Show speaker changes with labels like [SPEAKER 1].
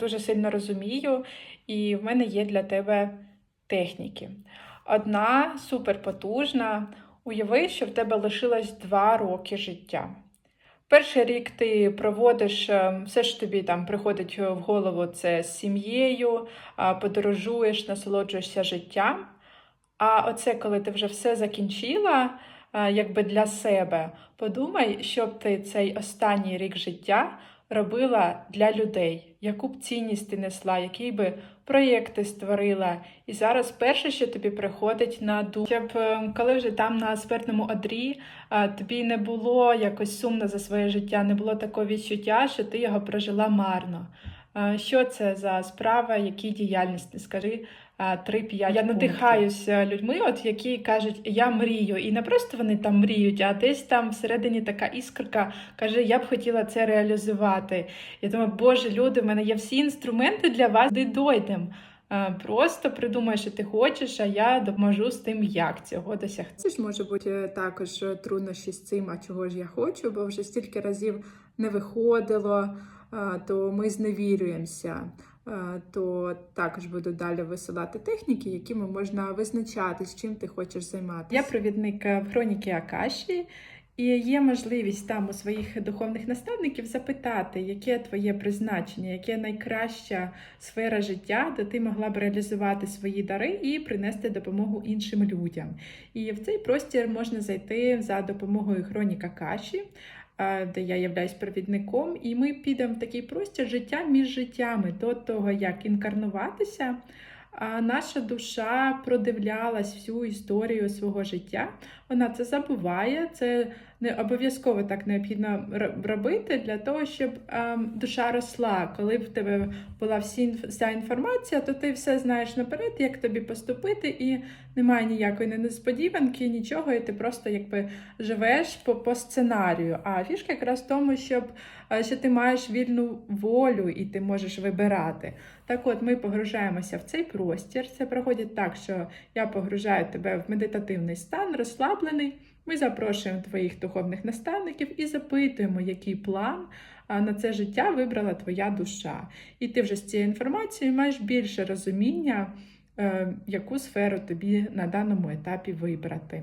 [SPEAKER 1] дуже сильно розумію, і в мене є для тебе техніки. Одна суперпотужна. Уяви, що в тебе лишилось два роки життя. Перший рік ти проводиш е, все, що тобі там приходить в голову, це з сім'єю, подорожуєш, насолоджуєшся життям. А оце, коли ти вже все закінчила, е, якби для себе, подумай, що б ти цей останній рік життя робила для людей, яку б цінність ти несла, які би проєкти створила. І зараз перше, що тобі приходить на думку, щоб е, коли вже там на смертному одрі тобі не було якось сумно за своє життя, не було такого відчуття, що ти його прожила марно. А, Що це за справа, які діяльності? Скажи а, три-п'ять. Я надихаюся людьми, от які кажуть, я мрію, і не просто вони там мріють, а десь там всередині така іскорка каже, я б хотіла це реалізувати. Я думаю, боже, люди, в мене є всі інструменти для вас, де дойдемо. Е, Просто придумай, що ти хочеш, а я допоможу з тим, як цього досягти. Це ж може бути е, також труднощі з цим, а чого ж я хочу, бо вже стільки разів не виходило, е, то ми зневірюємося. То також буду далі висилати техніки, якими можна визначати, з чим ти хочеш займатися. Я провідник е, в хроніки Акаші, і є можливість там у своїх духовних наставників запитати, яке твоє призначення, яке найкраща сфера життя, де ти могла б реалізувати свої дари і принести допомогу іншим людям. І в цей простір можна зайти за допомогою хроніка Каші, де я являюсь провідником, і ми підемо в такий простір життя між життями до того, як інкарнуватися. Наша душа продивлялась всю історію свого життя. Вона це забуває, це не обов'язково так необхідно робити для того, щоб ем, душа росла. Коли в тебе була вся інформація, то ти все знаєш наперед, як тобі поступити, і немає ніякої несподіванки, нічого, і ти просто якби живеш по, по сценарію. А фішка якраз в тому, щоб е, що ти маєш вільну волю і ти можеш вибирати. Так от ми погружаємося в цей простір. Це проходить так, що я погружаю тебе в медитативний стан, розслаблений. Ми запрошуємо твоїх духовних наставників і запитуємо, який план на це життя вибрала твоя душа. І ти вже з цією інформацією маєш більше розуміння, е, яку сферу тобі на даному етапі вибрати.